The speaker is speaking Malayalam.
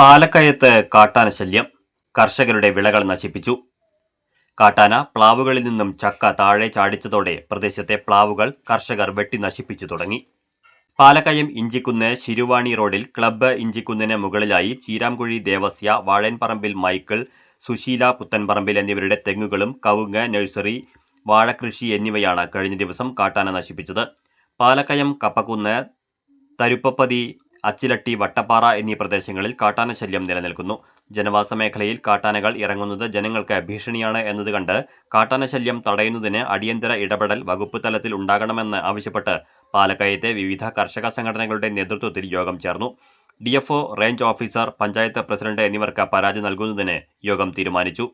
പാലക്കയത്ത് കാട്ടാന ശല്യം. കർഷകരുടെ വിളകൾ നശിപ്പിച്ചു. കാട്ടാന പ്ലാവുകളിൽ നിന്നും ചക്ക താഴെ ചാടിച്ചതോടെ പ്രദേശത്തെ പ്ലാവുകൾ കർഷകർ വെട്ടി നശിപ്പിച്ചു തുടങ്ങി. പാലക്കയം ഇഞ്ചിക്കുന്ന് ശിരുവാണി റോഡിൽ ക്ലബ്ബ് ഇഞ്ചിക്കുന്നിന് മുകളിലായി ചീരാംകുഴി ദേവസ്യ വാഴൻപറമ്പിൽ മൈക്കിൾ സുശീല പുത്തൻപറമ്പിൽ എന്നിവരുടെ തെങ്ങുകളും കവുങ്ങ് നഴ്സറി വാഴകൃഷി എന്നിവയാണ് കഴിഞ്ഞ ദിവസം കാട്ടാന നശിപ്പിച്ചത്. പാലക്കയം കപ്പക്കുന്ന് തരുപ്പപ്പതി അച്ചിലട്ടി വട്ടപ്പാറ എന്നീ പ്രദേശങ്ങളിൽ കാട്ടാന ശല്യം നിലനിൽക്കുന്നു. ജനവാസ മേഖലയിൽ കാട്ടാനകൾ ഇറങ്ങുന്നത് ജനങ്ങൾക്ക് ഭീഷണിയാണ് എന്നത് കണ്ട് കാട്ടാനശല്യം തടയുന്നതിന് അടിയന്തര ഇടപെടൽ വകുപ്പ് തലത്തിൽ ഉണ്ടാകണമെന്ന് ആവശ്യപ്പെട്ട് പാലക്കയത്തെ വിവിധ കർഷക സംഘടനകളുടെ നേതൃത്വത്തിൽ യോഗം ചേർന്നു. D range officer panchayat president എന്നിവർക്ക് പരാതി നൽകുന്നതിന് യോഗം തീരുമാനിച്ചു.